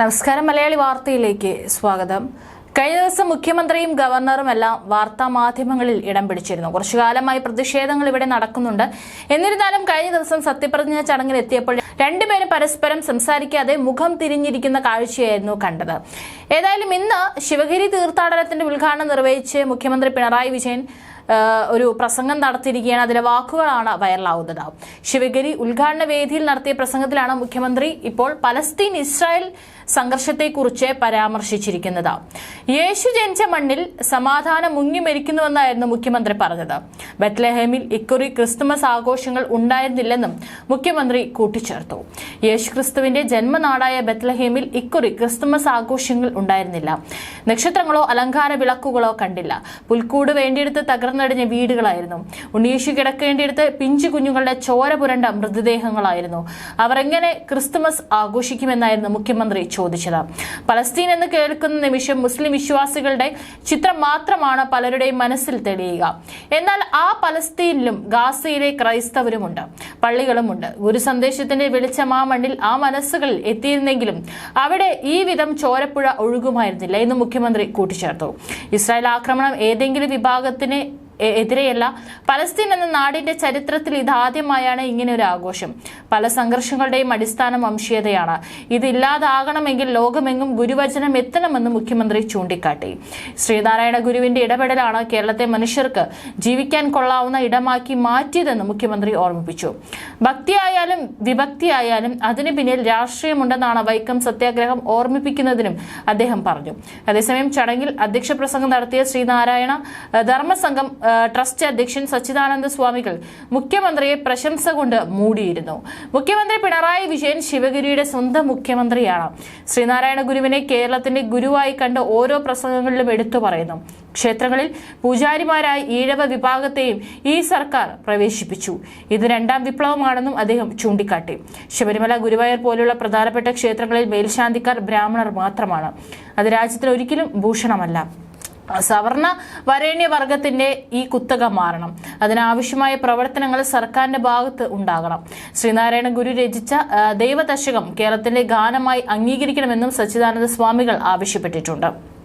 നമസ്കാരം. മലയാളി വാർത്തയിലേക്ക് സ്വാഗതം. കഴിഞ്ഞ ദിവസം മുഖ്യമന്ത്രിയും ഗവർണറും എല്ലാം വാർത്താ മാധ്യമങ്ങളിൽ ഇടം പിടിച്ചിരുന്നു. കുറച്ചു കാലമായി പ്രതിഷേധങ്ങൾ ഇവിടെ നടക്കുന്നുണ്ട്. എന്നിരുന്നാലും കഴിഞ്ഞ ദിവസം സത്യപ്രതിജ്ഞ ചടങ്ങിൽ എത്തിയപ്പോൾ രണ്ടുപേരും പരസ്പരം സംസാരിക്കാതെ മുഖം തിരിഞ്ഞിരിക്കുന്ന കാഴ്ചയായിരുന്നു കണ്ടത്. ഏതായാലും ഇന്ന് ശിവഗിരി തീർത്ഥാടനത്തിന്റെ ഉദ്ഘാടനം നിർവഹിച്ച് മുഖ്യമന്ത്രി പിണറായി വിജയൻ ഒരു പ്രസംഗം നടത്തിയിരിക്കുകയാണ്. അതിലെ വാക്കുകളാണ് വൈറലാവുന്നത്. ശിവഗിരി ഉദ്ഘാടന വേദിയിൽ നടത്തിയ പ്രസംഗത്തിലാണ് മുഖ്യമന്ത്രി ഇപ്പോൾ പലസ്തീൻ ഇസ്രായേൽ സംഘർഷത്തെക്കുറിച്ച് പരാമർശിച്ചിരിക്കുന്നത്. യേശു ജനിച്ച മണ്ണിൽ സമാധാനം മുങ്ങി മരിക്കുന്നുവെന്നായിരുന്നു മുഖ്യമന്ത്രി പറഞ്ഞത്. ബത്ലഹേമിൽ ഇക്കുറി ക്രിസ്തുമസ് ആഘോഷങ്ങൾ ഉണ്ടായിരുന്നില്ലെന്നും മുഖ്യമന്ത്രി കൂട്ടിച്ചേർത്തു. യേശു ക്രിസ്തുവിന്റെ ജന്മനാടായ ബത്ലഹേമിൽ ഇക്കുറി ക്രിസ്തുമസ് ആഘോഷങ്ങൾ ഉണ്ടായിരുന്നില്ല. നക്ഷത്രങ്ങളോ അലങ്കാര വിളക്കുകളോ കണ്ടില്ല. പുൽക്കൂട് വേണ്ടിയെടുത്ത് തകർന്നടിഞ്ഞ വീടുകളായിരുന്നു. ഉണ്ണീശു കിടക്കേണ്ടിയെടുത്ത് പിഞ്ചു കുഞ്ഞുങ്ങളുടെ ചോര പുരണ്ട മൃതദേഹങ്ങളായിരുന്നു. അവർ എങ്ങനെ ക്രിസ്തുമസ് ആഘോഷിക്കുമെന്നായിരുന്നു മുഖ്യമന്ത്രി ചോദിച്ചത്. പലസ്തീൻ എന്ന് കേൾക്കുന്ന നിമിഷം മുസ്ലിം വിശ്വാസികളുടെ ചിത്രം മാത്രമാണ് പലരുടെയും മനസ്സിൽ തെളിയുക. എന്നാൽ ആ പലസ്തീനിലും ഗാസയിലെ ക്രൈസ്തവരുമുണ്ട്. പള്ളികളുമുണ്ട്. ഗുരു സന്ദേശത്തിന്റെ വെളിച്ചം ആ മണ്ണിൽ ആ മനസ്സുകളിൽ എത്തിയിരുന്നെങ്കിലും അവിടെ ഈ വിധം ചോരപ്പുഴ ഒഴുകുമായിരുന്നില്ല എന്ന് മുഖ്യമന്ത്രി കൂട്ടിച്ചേർത്തു. ഇസ്രായേൽ ആക്രമണം ഏതെങ്കിലും വിഭാഗത്തിന് എതിരെയല്ല പലസ്തീൻ എന്ന നാടിന്റെ ചരിത്രത്തിൽ ഇതാദ്യമായാണ് ഇങ്ങനെ ഒരു ആഘോഷം. പല സംഘർഷങ്ങളുടെയും അടിസ്ഥാനം വംശീയതയാണ്. ഇതില്ലാതാകണമെങ്കിൽ ലോകമെങ്ങും ഗുരുവചനം എത്തണമെന്ന് മുഖ്യമന്ത്രി ചൂണ്ടിക്കാട്ടി. ശ്രീനാരായണ ഗുരുവിന്റെ ഇടപെടലാണ് കേരളത്തെ മനുഷ്യർക്ക് ജീവിക്കാൻ കൊള്ളാവുന്ന ഇടമാക്കി മാറ്റിയതെന്ന് മുഖ്യമന്ത്രി ഓർമ്മിപ്പിച്ചു. ഭക്തിയായാലും വിഭക്തിയായാലും അതിന് പിന്നിൽ രാഷ്ട്രീയമുണ്ടെന്നാണ് വൈക്കം സത്യാഗ്രഹം ഓർമ്മിപ്പിക്കുന്നതിനും അദ്ദേഹം പറഞ്ഞു. അതേസമയം ചടങ്ങിൽ അധ്യക്ഷ പ്രസംഗം നടത്തിയ ശ്രീനാരായണ ധർമ്മസംഘം ട്രസ്റ്റ് അധ്യക്ഷൻ സച്ചിദാനന്ദ സ്വാമികൾ മുഖ്യമന്ത്രിയെ പ്രശംസ കൊണ്ട് മൂടിയിരുന്നു. മുഖ്യമന്ത്രി പിണറായി വിജയൻ ശിവഗിരിയുടെ സ്വന്തം മുഖ്യമന്ത്രിയാണ്. ശ്രീനാരായണ ഗുരുവിനെ കേരളത്തിന്റെ ഗുരുവായി കണ്ട് ഓരോ പ്രസംഗങ്ങളിലും എടുത്തു പറയുന്നു. ക്ഷേത്രങ്ങളിൽ പൂജാരിമാരായി ഈഴവ വിഭാഗത്തെയും ഈ സർക്കാർ പ്രവേശിപ്പിച്ചു. ഇത് രണ്ടാം വിപ്ലവമാണെന്നും അദ്ദേഹം ചൂണ്ടിക്കാട്ടി. ശബരിമല ഗുരുവായൂർ പോലുള്ള പ്രധാനപ്പെട്ട ക്ഷേത്രങ്ങളിൽ മേൽശാന്തിക്കാർ ബ്രാഹ്മണർ മാത്രമാണ്. അത് രാജ്യത്തിന് ഒരിക്കലും ഭൂഷണമല്ല. സവർണ വരേണ്യ വർഗത്തിന്റെ ഈ കുത്തക മാറണം അതിനാവശ്യമായ പ്രവർത്തനങ്ങൾ സർക്കാരിന്റെ ഭാഗത്ത് ഉണ്ടാകണം. ശ്രീനാരായണ ഗുരു രചിച്ച ദൈവദശകം കേരളത്തിന്റെ ഗാനമായി അംഗീകരിക്കണമെന്നും സച്ചിദാനന്ദ സ്വാമികൾ ആവശ്യപ്പെട്ടിട്ടുണ്ട്.